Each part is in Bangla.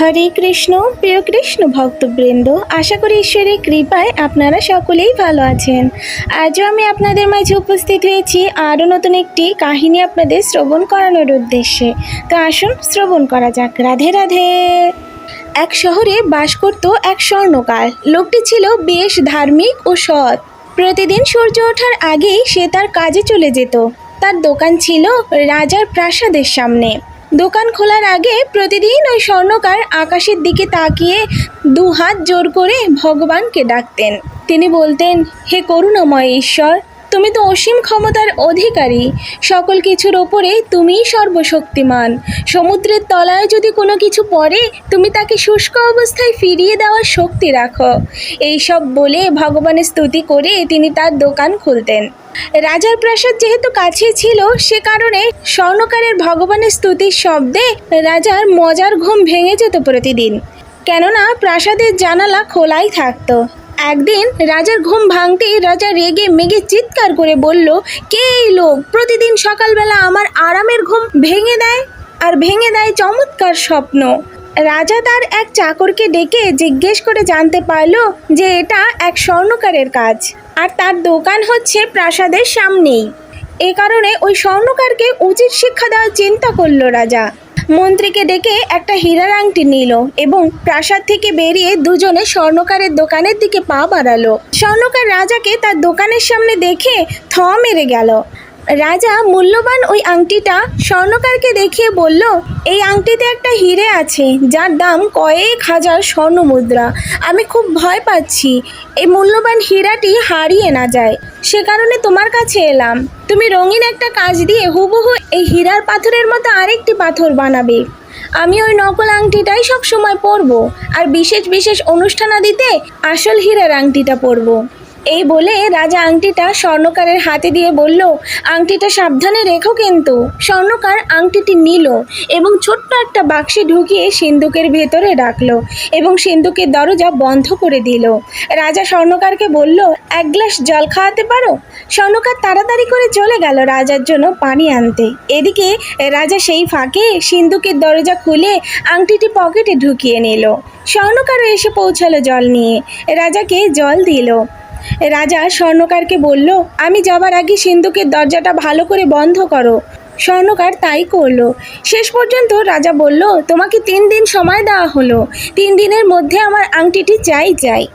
হরে কৃষ্ণ, প্রিয় কৃষ্ণ ভক্তবৃন্দ, আশা করি ঈশ্বরের কৃপায় আপনারা সকলেই ভালো আছেন। আজও আমি আপনাদের মাঝে উপস্থিত হয়েছি আরও নতুন একটি কাহিনী আপনাদের শ্রবণ করানোর উদ্দেশ্যে। তো আসুন শ্রবণ করা যাক। রাধে রাধে। এক শহরে বাস করত এক স্বর্ণকার। লোকটি ছিল বেশ ধার্মিক ও সৎ। প্রতিদিন সূর্য ওঠার আগেই সে তার কাজে চলে যেত। তার দোকান ছিল রাজার প্রাসাদের সামনে। দোকান খোলার আগে প্রতিদিন ওই স্বর্ণকার আকাশের দিকে তাকিয়ে দু হাত জোর করে ভগবানকে ডাকতেন। তিনি বলতেন, হে করুণাময় ঈশ্বর তুমি তো অসীম ক্ষমতার অধিকারী। সকল কিছুর ওপরে তুমিই সর্বশক্তিমান। সমুদ্রের তলায় যদি কোনো কিছু পড়ে, তুমি তাকে শুষ্ক অবস্থায় ফিরিয়ে দেওয়ার শক্তি রাখো। এই সব বলে ভগবানের স্তুতি করে তিনি তার দোকান খুলতেন। রাজার প্রাসাদ যেহেতু কাছে ছিল, সে কারণে স্বর্ণকারের ভগবানের স্তুতির শব্দে রাজার মজার ঘুম ভেঙে যেত প্রতিদিন। কেননা, প্রাসাদের জানালা খোলাই থাকতো। একদিন রাজার ঘুম ভাঙতেই রাজা রেগে মেগে চিৎকার করে বলল, কে এই লোক? প্রতিদিন সকালবেলা আমার আরামের ঘুম ভেঙে দেয় আর ভেঙে দেয় চমৎকার স্বপ্ন। রাজা তার এক চাকরকে ডেকে জিজ্ঞেস করে জানতে পারল যে এটা এক স্বর্ণকারের কাজ। আর তার দোকান হচ্ছে প্রাসাদের সামনেই। এ কারণে ওই স্বর্ণকারকে উচিত শিক্ষা দেওয়ার চিন্তা করল রাজা। মন্ত্রীকে ডেকে একটা হীরার আংটি নিল এবং প্রাসাদ থেকে বেরিয়ে দুজনে স্বর্ণকারের দোকানের দিকে পা বাড়ালো। স্বর্ণকার রাজাকে তার দোকানের সামনে দেখে থ মেরে গেল। রাজা মূল্যবান ওই আংটিটা স্বর্ণকারকে দেখিয়ে বলল, এই আংটিতে একটা হিরে আছে, যার দাম কয়েক হাজার স্বর্ণ মুদ্রা। আমি খুব ভয় পাচ্ছি। এই মূল্যবান হীরাটি হারিয়ে না যায়। সে কারণে তোমার কাছে এলাম। তুমি রঙিন একটা কাজ দিয়ে হুবহু এই হীরার পাথরের মতো আরেকটি পাথর বানাবে। আমি ওই নকল আংটিটাই সব সময় পরবো। আর বিশেষ বিশেষ অনুষ্ঠানাদিতে আসল হীরার আংটিটা পরবো। এই বলে রাজা আংটিটা স্বর্ণকারের হাতে দিয়ে বলল, আংটিটা সাবধানে রেখো কিন্তু। স্বর্ণকার আংটিটি নিল এবং ছোট্ট একটা বাক্সে ঢুকিয়ে সিন্ধুকের ভেতরে রাখল এবং সিন্ধুকের দরজা বন্ধ করে দিল। রাজা স্বর্ণকারকে বলল, এক গ্লাস জল খাওয়াতে পারো? স্বর্ণকার তাড়াতাড়ি করে চলে গেল রাজার জন্য পানি আনতে। এদিকে রাজা সেই ফাঁকে সিন্ধুকের দরজা খুলে আংটিটি পকেটে ঢুকিয়ে নিল। স্বর্ণকারও এসে পৌঁছালো জল নিয়ে। রাজাকে জল দিল। রাজা স্বর্ণকারকে বলল, আমি যাবার আগে সিন্ধুকের দরজাটা ভালো করে বন্ধ করো। স্বর্ণকার তাই করল। শেষ পর্যন্ত রাজা বলল, তোমাকে তিন দিন সময় দেওয়া হলো। তিন দিনের মধ্যে আমার আংটিটি চাই চাই।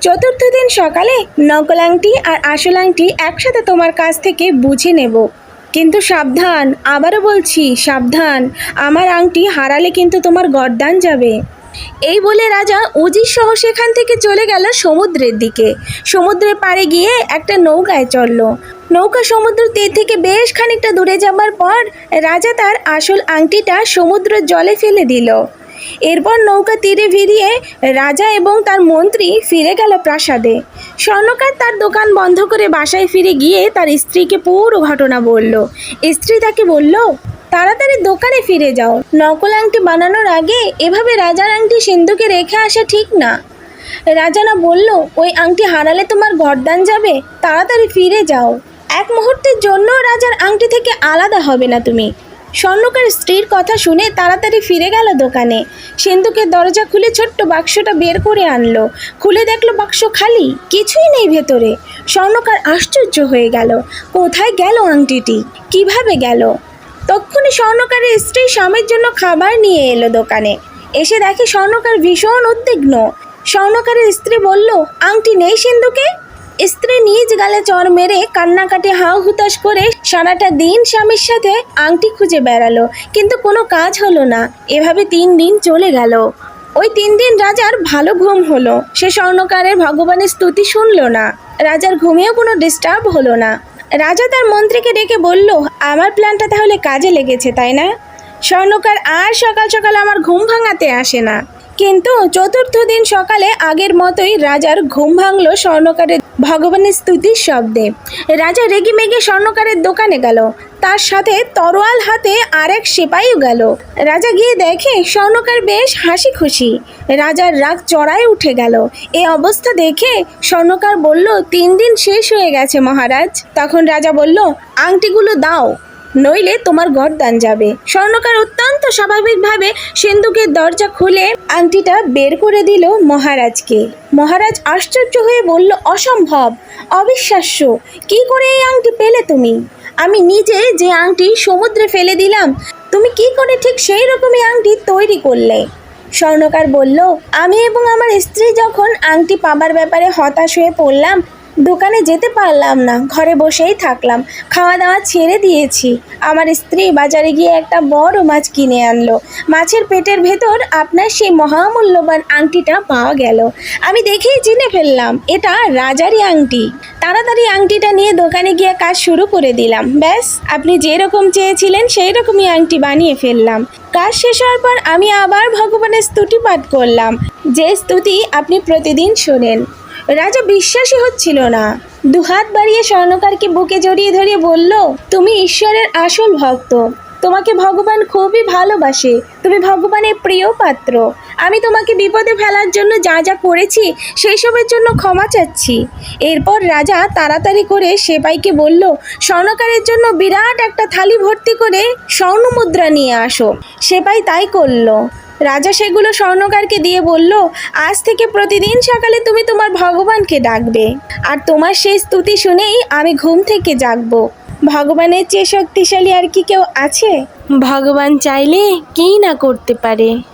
চতুর্থ দিন সকালে নকল আংটি আর আসল আংটি একসাথে তোমার কাছ থেকে বুঝে নেব। কিন্তু সাবধান, আবারও বলছি, সাবধান। আমার আংটি হারালে কিন্তু তোমার গরদান যাবে। এই বলে রাজা উজির সহ সেখান থেকে চলে গেল সমুদ্রের দিকে। সমুদ্রের পাড়ে গিয়ে একটা নৌকায় চলল নৌকা সমুদ্র তীর থেকে বেশ খানিকটা দূরে যাবার পর রাজা তার আসল আংটিটা সমুদ্রের জলে ফেলে দিল। এরপর নৌকা তীরে ভিড়িয়ে রাজা এবং তার মন্ত্রী ফিরে গেল প্রাসাদে। স্বর্ণকার তার দোকান বন্ধ করে বাসায় ফিরে গিয়ে তার স্ত্রীকে পুরো ঘটনা বলল। স্ত্রী তাকে বলল তাড়াতাড়ি দোকানে ফিরে যাও। নকল আংটি বানানোর আগে এভাবে রাজার আংটি সিন্ধুকে রেখে আসা ঠিক না। রাজানা বলল, ওই আংটি হারালে তোমার গরদান যাবে, তাড়াতাড়ি ফিরে যাও। এক মুহূর্তের জন্য রাজার আংটি থেকে আলাদা হবে না তুমি। স্বর্ণকার স্ত্রীর কথা শুনে তাড়াতাড়ি ফিরে গেল দোকানে। সিন্ধুকের দরজা খুলে ছোট্ট বাক্সটা বের করে আনলো। খুলে দেখল বাক্স খালি, কিছুই নেই ভেতরে। স্বর্ণকার আশ্চর্য হয়ে গেল, কোথায় গেল আংটিটি? কীভাবে গেল? তক্ষুনি স্বর্ণকারের স্ত্রী স্বামীর জন্য খাবার নিয়ে এলো দোকানে। এসে দেখে স্বর্ণকার ভীষণ উদ্বিগ্ন। স্বর্ণকারের স্ত্রী বলল, আংটি নেই সিন্ধুকে? স্ত্রী নিজ গালে চর মেরে কান্নাকাটি হাও হুতাশ করে সারাটা দিন স্বামীর সাথে আংটি খুঁজে বেড়ালো। কিন্তু কোনো কাজ হলো না। এভাবে তিন দিন চলে গেল। ওই তিন দিন রাজার ভালো ঘুম হলো। সে স্বর্ণকারের ভগবানের স্তুতি শুনলো না। রাজার ঘুমেও কোনো ডিস্টার্ব হলো না। রাজা তার মন্ত্রীকে ডেকে বলল, আমার প্ল্যানটা তাহলে কাজে লেগেছে, তাই না? স্বর্ণকার আর সকাল সকাল আমার ঘুম ভাঙাতে আসে না। কিন্তু চতুর্থ দিন সকালে আগের মতোই রাজার ঘুম ভাঙল স্বর্ণকারের ভগবানের স্তুতির শব্দে। রাজা রেগে মেগে স্বর্ণকারের দোকানে গেল। তার সাথে তরোয়াল হাতে আরেক সিপাহীও গেল। রাজা গিয়ে দেখে স্বর্ণকার বেশ হাসি খুশি রাজার রাগ চড়ায় উঠে গেল। এ অবস্থা দেখে স্বর্ণকার বলল, তিন দিন শেষ হয়ে গেছে মহারাজ। তখন রাজা বলল, আংটিগুলো দাও। নইলে তোমার গরদান যাবে। স্বর্ণকার অত্যন্ত স্বাভাবিকভাবে সিন্ধুকের দরজা খুলে আংটিটা বের করে দিল মহারাজকে। মহারাজ আশ্চর্য হয়ে বলল, অসম্ভব, অবিশ্বাস্য, কি করে এই আংটি পেলে তুমি? আমি নিজে যে আংটি সমুদ্রে ফেলে দিলাম, তুমি কি করে ঠিক সেই রকমই আংটি তৈরি করলে? স্বর্ণকার বলল, আমি এবং আমার স্ত্রী যখন আংটি পাবার ব্যাপারে হতাশ হয়ে পড়লাম দোকানে যেতে পারলাম না। ঘরে বসেই থাকলাম। খাওয়া দাওয়া ছেড়ে দিয়েছি। আমার স্ত্রী বাজারে গিয়ে একটা বড় মাছ কিনে আনলো। মাছের পেটের ভেতর আপনার সেই মহামূল্যবান আংটিটা পাওয়া গেল। আমি দেখেই চিনে ফেললাম, এটা রাজারই আংটি। তাড়াতাড়ি আংটিটা নিয়ে দোকানে গিয়ে কাজ শুরু করে দিলাম। ব্যাস, আপনি যেরকম চেয়েছিলেন সেই রকমই আংটি বানিয়ে ফেললাম। কাজ শেষ হওয়ার পর আমি আবার ভগবানের স্তুতি পাঠ করলাম। যে স্তুতি আপনি প্রতিদিন শোনেন। রাজা বিশ্বাসই হচ্ছিল না। দুহাত বাড়িয়ে স্বর্ণকারকে বুকে জড়িয়ে ধরিয়ে বলল, তুমি ঈশ্বরের আসল ভক্ত। তোমাকে ভগবান খুবই ভালোবাসে। তুমি ভগবানের প্রিয় পাত্র। আমি তোমাকে বিপদে ফেলার জন্য যা যা করেছি, সেই সবের জন্য ক্ষমা চাচ্ছি। এরপর রাজা তাড়াতাড়ি করে সেপাইকে বলল, স্বর্ণকারের জন্য বিরাট একটা থালি ভর্তি করে স্বর্ণ মুদ্রা নিয়ে আসো। সেপাই তাই করল। রাজা সেগুলো স্বর্ণকারকে দিয়ে বলল, আজ থেকে প্রতিদিন সকালে তুমি তোমার ভগবানকে ডাকবে। আর তোমার সেই স্তুতি শুনেই আমি ঘুম থেকে জাগব। ভগবানের চেয়ে শক্তিশালী আর কি কেউ আছে? ভগবান চাইলে কি না করতে পারে।